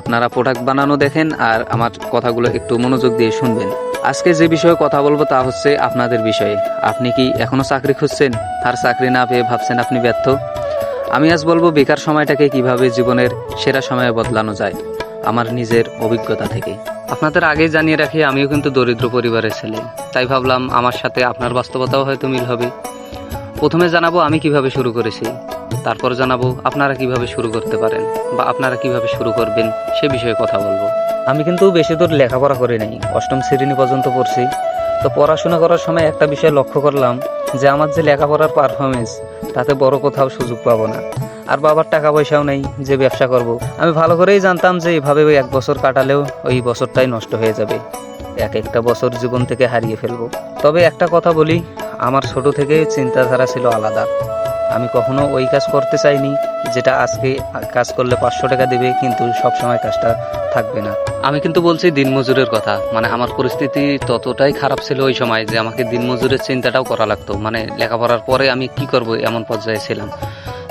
আপনারা প্রোডাক্ট বানানো দেখেন আর আমার কথাগুলো একটু মনোযোগ দিয়ে শুনবেন। আজকে যে বিষয়ে কথা বলব তা হচ্ছে আপনাদের বিষয়ে। আপনি কি এখনও চাকরি খুঁজছেন? আর চাকরি না পেয়ে ভাবছেন আপনি ব্যর্থ? আমি আজ বলব বেকার সময়টাকে কীভাবে জীবনের সেরা সময়ে বদলানো যায়, আমার নিজের অভিজ্ঞতা থেকে। আপনাদের আগেই জানিয়ে রাখি, আমিও কিন্তু দরিদ্র পরিবারের ছেলে। তাই ভাবলাম আমার সাথে আপনার বাস্তবতাও হয়তো মিল হবে। প্রথমে জানাব আমি কীভাবে শুরু করেছি। তারপর জানাব আপনারা কীভাবে শুরু করতে পারেন বা আপনারা কীভাবে শুরু করবেন সে বিষয়ে কথা বলব। আমি কিন্তু বেশি দূর লেখাপড়া করি নাই, অষ্টম শ্রেণি পর্যন্ত পড়ছি। তো পড়াশোনা করার সময় একটা বিষয় লক্ষ্য করলাম যে আমার যে লেখাপড়ার পারফরমেন্স তাতে বড় কোথাও সুযোগ পাবো না। আর বাবার টাকা পয়সাও নেই যে ব্যবসা করব। আমি ভালো করেই জানতাম যে এভাবে এক বছর কাটালেও ওই বছরটাই নষ্ট হয়ে যাবে। এক একটা বছর জীবন থেকে হারিয়ে ফেলব। তবে একটা কথা বলি, আমার ছোট থেকে চিন্তাধারা ছিল আলাদা। আমি কখনো ওই কাজ করতে চাইনি, যেটা আজকে কাজ করলে পাঁচশো টাকা দেবে, কিন্তু সব সময় কাজটা থাকবে না। আমি কিন্তু বলছি দিনমজুরের কথা। মানে আমার পরিস্থিতি ততটাই খারাপ ছিল ওই সময় যে আমাকে দিনমজুরের চিন্তাটাও করা লাগতো। মানে লেখাপড়ার পরে আমি কি করব এমন পর্যায়ে ছিলাম।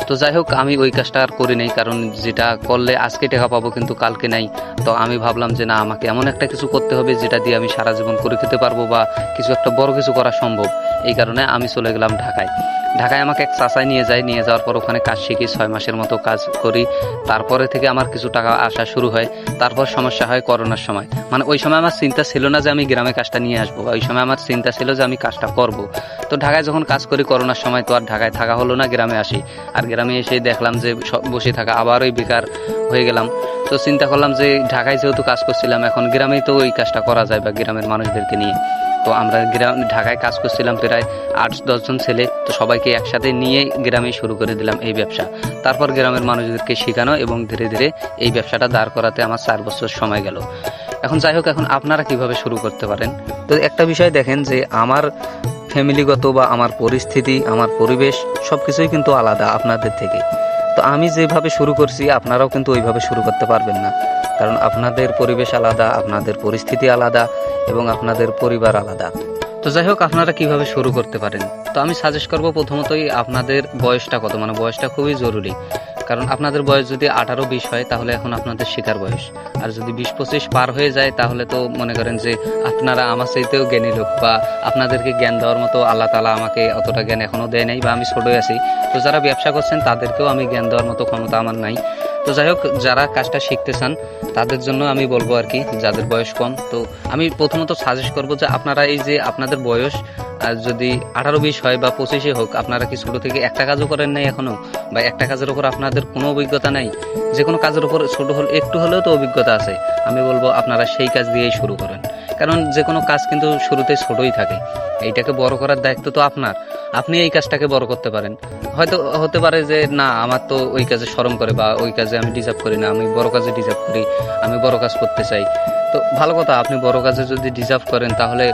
তো যাই হোক, আমি ওই কাজটা আর করি নাই, কারণ যেটা করলে আজকে টাকা পাবো, কিন্তু কালকে নাই। তো আমি ভাবলাম যে না, আমাকে এমন একটা কিছু করতে হবে, যেটা দিয়ে আমি সারা জীবন করে খেতে পারব বা কিছু একটা বড় কিছু করা সম্ভব। এই কারণে আমি চলে গেলাম ঢাকায়। ঢাকায় আমাকে এক চাচায় নিয়ে যায়, নিয়ে যাওয়ার পর ওখানে কাজ শিখি, ছয় মাসের মতো কাজ করি। তারপরে থেকে আমার কিছু টাকা আসা শুরু হয়। তারপর সমস্যা হয় করোনার সময়। মানে ওই সময় আমার চিন্তা ছিল না যে আমি গ্রামে কাজটা নিয়ে আসব ওই সময় আমার চিন্তা ছিল যে আমি কাজটা করব। তো ঢাকায় যখন কাজ করি করোনার সময়, তো আর ঢাকায় থাকা হলো না, গ্রামে আসি। আর গ্রামে এসে দেখলাম যে বসে থাকা, আবার ওই বেকার হয়ে গেলাম। তো চিন্তা করলাম যে ঢাকায় যেহেতু কাজ করছিলাম, এখন গ্রামেই তো ওই কাজটা করা যায়, বা গ্রামের মানুষদেরকে নিয়ে। তো আমরা গ্রাম ঢাকায় কাজ করছিলাম প্রায় আট দশজন ছেলে। তো সবাইকে একসাথে নিয়ে গ্রামে শুরু করে দিলাম এই ব্যবসা। তারপর গ্রামের মানুষদেরকে শেখানো এবং ধীরে ধীরে এই ব্যবসাটা দাঁড় করাতে আমার চার বছর সময় গেল। এখন যাই হোক, এখন আপনারা কীভাবে শুরু করতে পারেন? তো একটা বিষয় দেখেন যে আমার ফ্যামিলিগত বা আমার পরিস্থিতি, আমার পরিবেশ সব কিছুই কিন্তু আলাদা আপনাদের থেকে। তো আমি যেভাবে শুরু করছি, আপনারাও কিন্তু ওইভাবে শুরু করতে পারবেন না। কারণ আপনাদের পরিবেশ আলাদা, আপনাদের পরিস্থিতি আলাদা এবং আপনাদের পরিবার আলাদা। তো যাই হোক, আপনারা কীভাবে শুরু করতে পারেন? তো আমি সাজেস্ট করব প্রথমতই আপনাদের বয়সটা কত? মানে বয়সটা খুবই জরুরি। কারণ আপনাদের বয়স যদি আঠারো বিশ হয়, তাহলে এখন আপনাদের শিকার বয়স। আর যদি বিশ পঁচিশ পার হয়ে যায়, তাহলে তো মনে করেন যে আপনারা আমার চাইতেও জ্ঞানী লোক বা আপনাদেরকে জ্ঞান দেওয়ার মতো আল্লাহ তালা আমাকে অতটা জ্ঞান এখনও দেয় নাই বা আমি ছোটোই আছি। তো যারা ব্যবসা করছেন, তাদেরকেও আমি জ্ঞান দেওয়ার মতো ক্ষমতা আমার নাই। তো যাই হোক, যারা কাজটা শিখতে চান, তাদের জন্য আমি বলব আর কি, যাদের বয়স কম, তো আমি প্রথমত সাজেস্ট করব যে আপনারা এই যে আপনাদের বয়স যদি আঠারো বিশ হয় বা পঁচিশে হোক, আপনারা কি ছোট থেকে একটা কাজও করেন নাই এখনও? বা একটা কাজের উপর আপনাদের কোনো অভিজ্ঞতা নাই? যে কোনো কাজের উপর ছোট হলে, একটু হলেও তো অভিজ্ঞতা আছে। আমি বলব আপনারা সেই কাজ দিয়েই শুরু করেন। কারণ যে কোনো কাজ কিন্তু শুরুতে ছোটই থাকে। এইটাকে বড় করার দায়িত্ব তো আপনার। আপনি এই কাজটাকে বড় করতে পারেন। হয়তো হতে পারে যে, না, আমার তো ওই কাজে শরম করে বা ওই কাজে আমি ডিজার্ভ করি না, আমি বড় কাজে ডিজার্ভ করি, আমি বড় কাজ করতে চাই। তো ভালো কথা, আপনি বড় কাজে যদি ডিজার্ভ করেন, তাহলে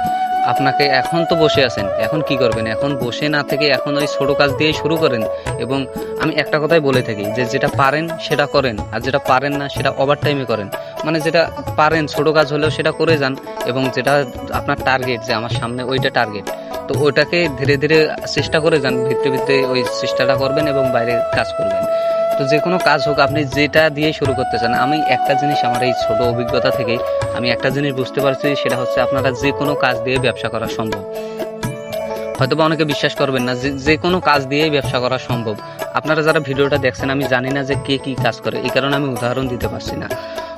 আপনাকে এখন তো বসে আছেন, এখন কি করবেন? এখন বসে না থেকে এখন ওই ছোট কাজ দিয়ে শুরু করেন। এবং আমি একটা কথাই বলে থাকি যে, যেটা পারেন সেটা করেন, আর যেটা পারেন না সেটা ওভার টাইমে করেন। মানে যেটা পারেন, ছোট কাজ হলেও সেটা করে যান, এবং যেটা আপনার টার্গেট যে, আমার সামনে ওইটা টার্গেট তো ওটাকে ধীরে ধীরে চেষ্টা করে যান ভিতরে ভিতরে ওই চেষ্টাটা করবেন এবং বাইরে কাজ করবেন। তো যে কোনো কাজ হোক, আপনি যেটা দিয়ে শুরু করতে চান, আমি একটা জিনিস আমার এই ছোট অভিজ্ঞতা থেকে আমি একটা জিনিস বুঝতে পারছি, সেটা হচ্ছে আপনারা যে কোনো কাজ দিয়ে ব্যবসা করা সম্ভব। হয়তো বা অনেকে বিশ্বাস করবেন না, যে কোনো কাজ দিয়েই ব্যবসা করা সম্ভব। আপনারা যারা ভিডিওটা দেখছেন, আমি জানি না যে কে কি কাজ করে, এই কারণে আমি উদাহরণ দিতে পারছি না।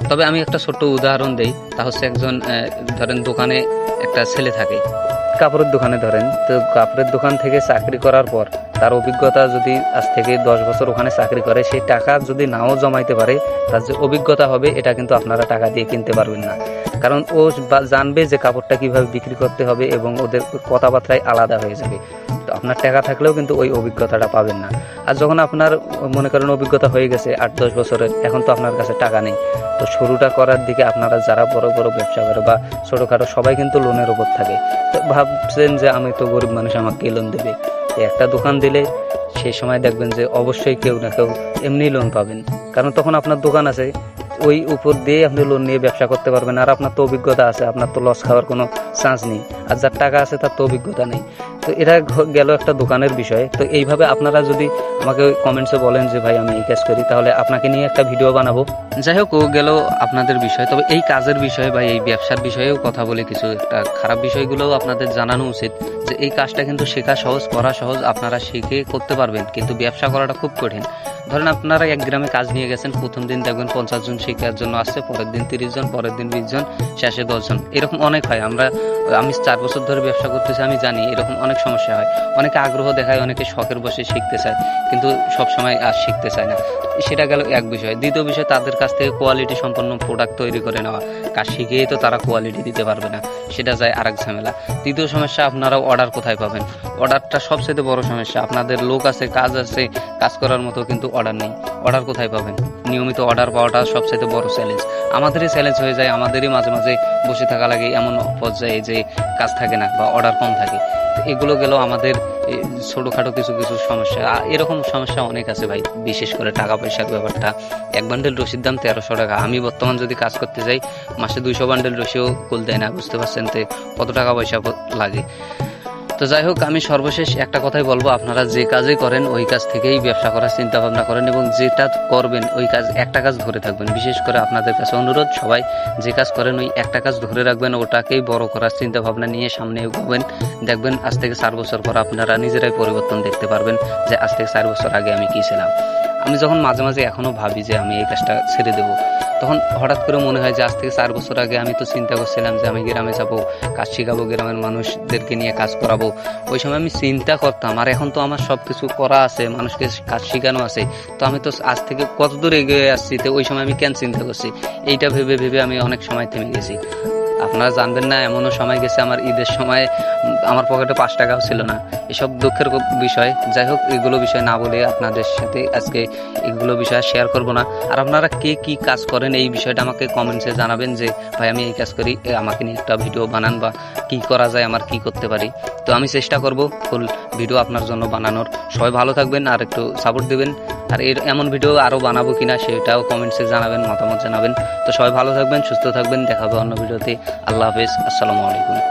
তবে আমি একটা ছোট্ট উদাহরণ দেই, তা হচ্ছে একজন ধরেন দোকানে একটা ছেলে থাকে। কাপড়ের দোকানে ধরেন, তো কাপড়ের দোকান থেকে চাকরি করার পর তার অভিজ্ঞতা যদি আজ থেকে দশ বছর ওখানে চাকরি করে, সেই টাকা যদি নাও জমাইতে পারে, তার যে অভিজ্ঞতা হবে, এটা কিন্তু আপনারা টাকা দিয়ে কিনতে পারবেন না। কারণ ও জানবে যে কাপড়টা কীভাবে বিক্রি করতে হবে এবং ওদের কথাবার্তায় আলাদা হয়ে যাবে। আপনার টাকা থাকলেও কিন্তু ওই অভিজ্ঞতাটা পাবেন না। আর যখন আপনার, মনে করেন অভিজ্ঞতা হয়ে গেছে আট, দশ বছরের এখন তো আপনার কাছে টাকা নেই। তো শুরুটা করার দিকে আপনারা যারা বড় বড় ব্যবসা করে বা ছোটোখাটো, সবাই কিন্তু লোনের ওপর থাকে। তো ভাবছেন যে আমি তো গরিব মানুষ, আমাকে লোন দেবে? একটা দোকান দিলে সেই সময় দেখবেন যে অবশ্যই কেউ না কেউ এমনি লোন পাবেন। কারণ তখন আপনার দোকান আছে, ওই উপর দিয়ে আপনি লোন নিয়ে ব্যবসা করতে পারবেন। আর আপনার তো অভিজ্ঞতা আছে, আপনার তো লস খাওয়ার কোনো চান্স নেই। আর যার টাকা আছে, তার তো অভিজ্ঞতা নেই। তো এটা গেল একটা দোকানের বিষয়। তো এইভাবে আপনারা যদি আমাকে কমেন্টসে বলেন যে, ভাই, আমি এই কাজ করি, তাহলে আপনাকে নিয়ে একটা ভিডিও বানাবো। যাই হোক গেল আপনাদের বিষয়। তবে এই কাজের বিষয়ে বা এই ব্যবসার বিষয়েও কথা বলে কিছু একটা খারাপ বিষয়গুলোও আপনাদের জানানো উচিত যে, এই কাজটা কিন্তু শেখা সহজ, করা সহজ, আপনারা শিখে করতে পারবেন। কিন্তু ব্যবসা করাটা খুব কঠিন। ধরেন আপনারা এক গ্রামে কাজ নিয়ে গেছেন, প্রথম দিন দেখবেন পঞ্চাশ জন শিক্ষার জন্য আসছে, পরের দিন তিরিশ জন, পরের দিন বিশ জন, শেষে দশ জন। এরকম অনেক হয়। আমরা, আমি চার বছর ধরে ব্যবসা করতেছি, আমি জানি এরকম অনেক সমস্যা হয়। অনেকে আগ্রহ দেখায়, অনেকে শখের বসে শিখতে চায়, কিন্তু সব সময় আর শিখতে চায় না। সেটা গেল এক বিষয়। দ্বিতীয় বিষয়, তাদের কাছ থেকে কোয়ালিটি সম্পন্ন প্রোডাক্ট তৈরি করে নেওয়া। কাজ শিখেই তো তারা কোয়ালিটি দিতে পারবে না। সেটা যায় আরেক ঝামেলা। তৃতীয় সমস্যা আপনারা অর্ডার কোথায় পাবেন? অর্ডারটা সবচেয়ে বড় সমস্যা। আপনাদের লোক আছে, কাজ আছে, কাজ করার মতো কিন্তু অর্ডার নেই। অর্ডার কোথায় পাবেন? নিয়মিত অর্ডার পাওয়াটা সবচেয়ে বড় চ্যালেঞ্জ আমাদেরই চ্যালেঞ্জ হয়ে যায়, আমাদেরই মাঝে মাঝে বসে থাকা লাগে এমন পর্যায়ে যে কাজ থাকে না বা অর্ডার কম থাকে। এগুলো গেল আমাদের ছোটখাটো কিছু কিছু সমস্যা। এরকম সমস্যা অনেক আছে ভাই। বিশেষ করে টাকা পয়সার ব্যাপারটা। এক বান্ডেল রসির দাম তেরোশো টাকা। আমি বর্তমান যদি কাজ করতে যাই, মাসে দুইশো বান্ডেল রসিও কুল দেয় না, বুঝতে পারছেন তো কত টাকা পয়সা লাগে। তো যাই হোক, আমি সর্বশেষ একটা কথাই বলব। আপনারা যে কাজে করেন, ওই কাজ থেকেই ব্যবসা করার চিন্তা ভাবনা করেন এবং যেটা করবেন, ওই কাজ একটা কাজ ধরে থাকবেন। বিশেষ করে আপনাদের কাছে অনুরোধ, সবাই যে কাজ করেন, ওই একটা কাজ ধরে রাখবেন, ওটাকেই বড় করার চিন্তা ভাবনা নিয়ে সামনে এগোবেন। দেখবেন, আজ থেকে চার বছর পর আপনারা নিজেরাই পরিবর্তন দেখতে পারবেন যে আজ থেকে চার বছর আগে আমি কী ছিলাম। আমি যখন মাঝে মাঝে এখনও ভাবি যে আমি এই কাজটা ছেড়ে দেবো, তখন হঠাৎ করে মনে হয় যে আজ থেকে চার বছর আগে আমি তো চিন্তা করছিলাম যে আমি গ্রামে যাব, কাজ শিখাবো, গ্রামের মানুষদেরকে নিয়ে কাজ করাবো। ওই সময় আমি চিন্তা করতাম, আর এখন তো আমার সব কিছু করা আছে, মানুষকে কাজ শেখানো আছে। তো আমি তো আজ থেকে কত দূর এগিয়ে আসছি, তো ওই সময় আমি কেন চিন্তা করছি? এইটা ভেবে ভেবে আমি অনেক সময় থেমে গেছি। আপনারা জানবেন না, এমনও সময় গেছে আমার ঈদের সময়, আমার পকেটে পাঁচ টাকাও ছিল না। এসব দুঃখের বিষয়। যাই হোক, এগুলো বিষয় না বলে আপনাদের সাথে আজকে এগুলো বিষয় শেয়ার করব না। আর আপনারা কে কি কাজ করেন, এই বিষয়টা আমাকে কমেন্টসে জানাবেন যে, ভাই, আমি এই কাজ করি আমাকে নিয়ে একটা ভিডিও বানান বা কি করা যায়, আমার কি করতে পারি। তো আমি চেষ্টা করব ফুল ভিডিও আপনার জন্য বানানোর। সবাই ভালো থাকবেন আর একটু সাপোর্ট দেবেন। আর এর এমন ভিডিও আরও বানাবো কিনা সেটাও কমেন্টসে জানাবেন, মতামত জানাবেন। তো সবাই ভালো থাকবেন, সুস্থ থাকবেন। দেখাবো অন্য ভিডিওতে। আল্লাহ হাফেজ, আসসালামু আলাইকুম।